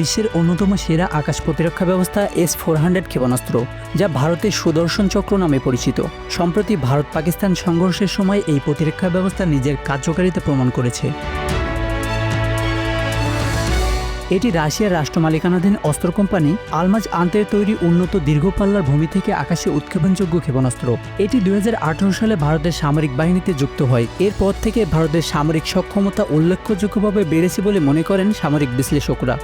বিশ্বের অন্যতম সেরা আকাশ প্রতিরক্ষা ব্যবস্থা এস ফোর হান্ড্রেড ক্ষেপণাস্ত্র, যা ভারতের সুদর্শন চক্র নামে পরিচিত। সম্প্রতি ভারত পাকিস্তান সংঘর্ষের সময় এই প্রতিরক্ষা ব্যবস্থা নিজের কার্যকারিতা প্রমাণ করেছে। এটি রাশিয়ার রাষ্ট্র মালিকানাধীন অস্ত্র কোম্পানি আলমাজ আন্তের তৈরি উন্নত দীর্ঘপাল্লার ভূমি থেকে আকাশে উৎক্ষেপণযোগ্য ক্ষেপণাস্ত্র। এটি দু হাজার আঠারো সালে ভারতের সামরিক বাহিনীতে যুক্ত হয়। এরপর থেকে ভারতের সামরিক সক্ষমতা উল্লেখযোগ্যভাবে বেড়েছে বলে মনে করেন সামরিক বিশ্লেষকরা।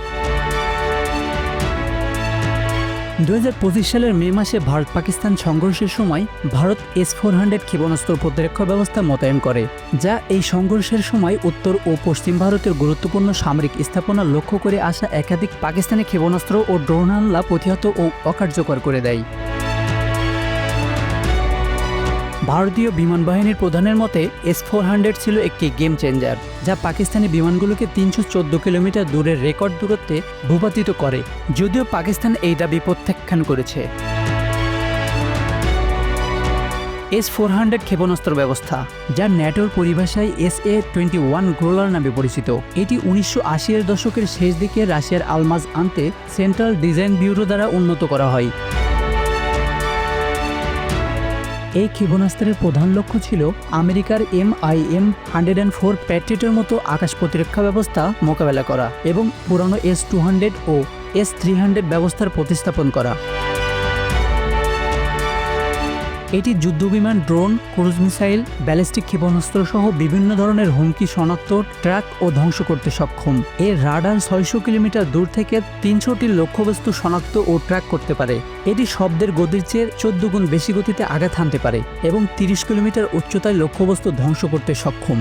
দু হাজার পঁচিশ সালের মে মাসে ভারত পাকিস্তান সংঘর্ষের সময় ভারত এস ফোর হান্ড্রেড ক্ষেপণাস্ত্র প্রতিরক্ষা ব্যবস্থা মোতায়েন করে, যা এই সংঘর্ষের সময় উত্তর ও পশ্চিম ভারতের গুরুত্বপূর্ণ সামরিক স্থাপনা লক্ষ্য করে আসা একাধিক পাকিস্তানি ক্ষেপণাস্ত্র ও ড্রোন হামলা প্রতিহত ও অকার্যকর করে দেয়। ভারতীয় বিমান বাহিনীর প্রধানের মতে এস ফোর হান্ড্রেড ছিল একটি গেম চেঞ্জার যা পাকিস্তানি বিমানগুলোকে তিনশো চোদ্দ কিলোমিটার দূরের রেকর্ড দূরত্বে ভূপাতিত করে, যদিও পাকিস্তান এই দাবি প্রত্যাখ্যান করেছে। এস ফোর হান্ড্রেড ক্ষেপণাস্ত্র ব্যবস্থা, যা ন্যাটোর পরিভাষায় S A twenty one growler নামে পরিচিত। এটি উনিশশো এর দশকের শেষ দিকে রাশিয়ার আলমাজ আনতে সেন্ট্রাল ডিজাইন ব্যুরো দ্বারা উন্নত করা হয়। এই ক্ষেপণাস্ত্রের প্রধান লক্ষ্য ছিল আমেরিকার M I M hundred and four প্যাট্রিটের মতো আকাশ প্রতিরক্ষা ব্যবস্থা মোকাবেলা করা এবং পুরনো এস টু হান্ড্রেড ও এস থ্রি হান্ড্রেড ব্যবস্থার প্রতিস্থাপন করা। এটি যুদ্ধবিমান, ড্রোন, ক্রুজ মিসাইল, ব্যালিস্টিক ক্ষেপণাস্ত্র সহ বিভিন্ন ধরনের হুমকি, শনাক্ত, ট্র্যাক ও ধ্বংস করতে সক্ষম। এর রাডার ছয়শো কিলোমিটার দূর থেকে তিনশোটি লক্ষ্যবস্তু শনাক্ত ও ট্র্যাক করতে পারে। এটি শব্দের গতির চেয়ে চোদ্দ গুণ বেশি গতিতে আঘাত হানতে পারে এবং তিরিশ কিলোমিটার উচ্চতায় লক্ষ্যবস্তু ধ্বংস করতে সক্ষম।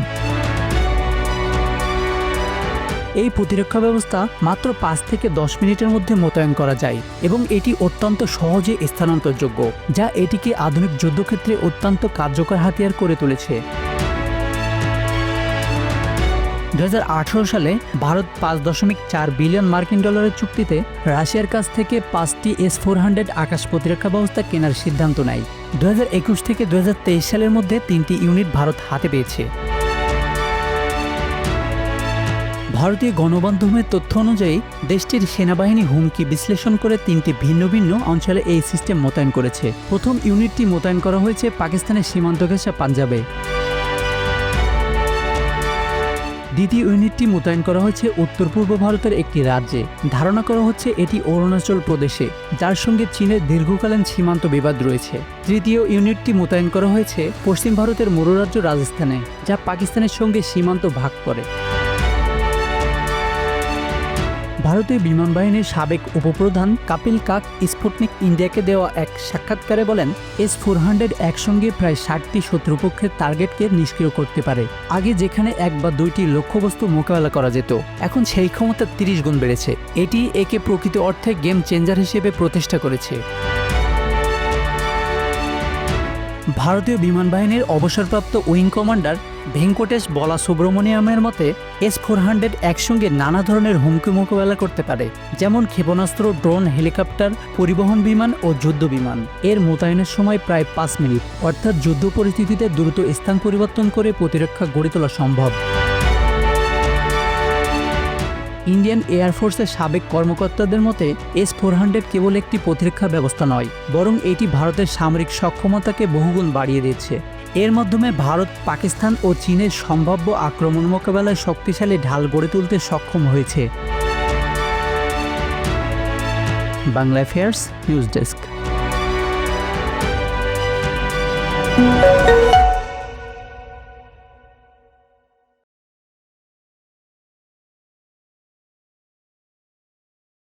এই প্রতিরক্ষা ব্যবস্থা মাত্র পাঁচ থেকে দশ মিনিটের মধ্যে মোতায়েন করা যায় এবং এটি অত্যন্ত সহজে স্থানান্তরযোগ্য, যা এটিকে আধুনিক যুদ্ধক্ষেত্রে অত্যন্ত কার্যকর হাতিয়ার করে তুলেছে। দু হাজার আঠেরো সালে ভারত পাঁচ দশমিক চার বিলিয়ন মার্কিন ডলারের চুক্তিতে রাশিয়ার কাছ থেকে পাঁচটি এস ফোর হান্ড্রেড আকাশ প্রতিরক্ষা ব্যবস্থা কেনার সিদ্ধান্ত নেয়। দু হাজার একুশ থেকে দুহাজার তেইশ সালের মধ্যে তিনটি ইউনিট ভারত হাতে পেয়েছে। ভারতীয় গণমাধ্যমের তথ্য অনুযায়ী, দেশটির সেনাবাহিনী হুমকি বিশ্লেষণ করে তিনটি ভিন্ন ভিন্ন অঞ্চলে এই সিস্টেম মোতায়েন করেছে। প্রথম ইউনিটটি মোতায়েন করা হয়েছে পাকিস্তানের সীমান্ত ঘেঁষা পাঞ্জাবে। দ্বিতীয় ইউনিটটি মোতায়েন করা হয়েছে উত্তর পূর্ব ভারতের একটি রাজ্যে। ধারণা করা হচ্ছে এটি অরুণাচল প্রদেশে, যার সঙ্গে চীনের দীর্ঘকালীন সীমান্ত বিবাদ রয়েছে। তৃতীয় ইউনিটটি মোতায়েন করা হয়েছে পশ্চিম ভারতের মরুরাজ্য রাজস্থানে, যা পাকিস্তানের সঙ্গে সীমান্ত ভাগ করে। ভারতীয় বিমান বাহিনীর সাবেক উপপ্রধান কাপিল কাক স্পুটনিক ইন্ডিয়াকে দেওয়া এক সাক্ষাৎকারে বলেন, এস ফোর হান্ড্রেড একসঙ্গে প্রায় ষাটটি শত্রুপক্ষের টার্গেটকে নিষ্ক্রিয় করতে পারে। আগে যেখানে এক বা দুইটি লক্ষ্যবস্তু মোকাবেলা করা যেত, এখন সেই ক্ষমতা তিরিশ গুণ বেড়েছে। এটি একে প্রকৃত অর্থে গেম চেঞ্জার হিসেবে প্রতিষ্ঠা করেছে। ভারতীয় বিমান বাহিনীর অবসরপ্রাপ্ত উইং কমান্ডার ভেঙ্কটেশ বলা সুব্রমণিয়ামের মতে এস ফোর হান্ড্রেড একসঙ্গে নানা ধরনের হুমকি মোকাবেলা করতে পারে, যেমন ক্ষেপণাস্ত্র, ড্রোন, হেলিকপ্টার, পরিবহন বিমান ও যুদ্ধ বিমান। এর মোতায়েনের সময় প্রায় পাঁচ মিনিট, অর্থাৎ যুদ্ধ পরিস্থিতিতে দ্রুত স্থান পরিবর্তন করে প্রতিরক্ষা গড়ে তোলা সম্ভব। ইন্ডিয়ান এয়ারফোর্সের সাবেক কর্মকর্তাদের মতে এস ফোর হান্ড্রেড কেবল একটি প্রতিরক্ষা ব্যবস্থা নয়, বরং এটি ভারতের সামরিক সক্ষমতাকে বহুগুণ বাড়িয়ে দিচ্ছে এর মাধ্যমে ভারত, পাকিস্তান ও চীনের সম্ভাব্য আক্রমণ মোকাবেলায় শক্তিশালী ঢাল গড়ে তুলতে সক্ষম হয়েছে। Bangla affairs news desk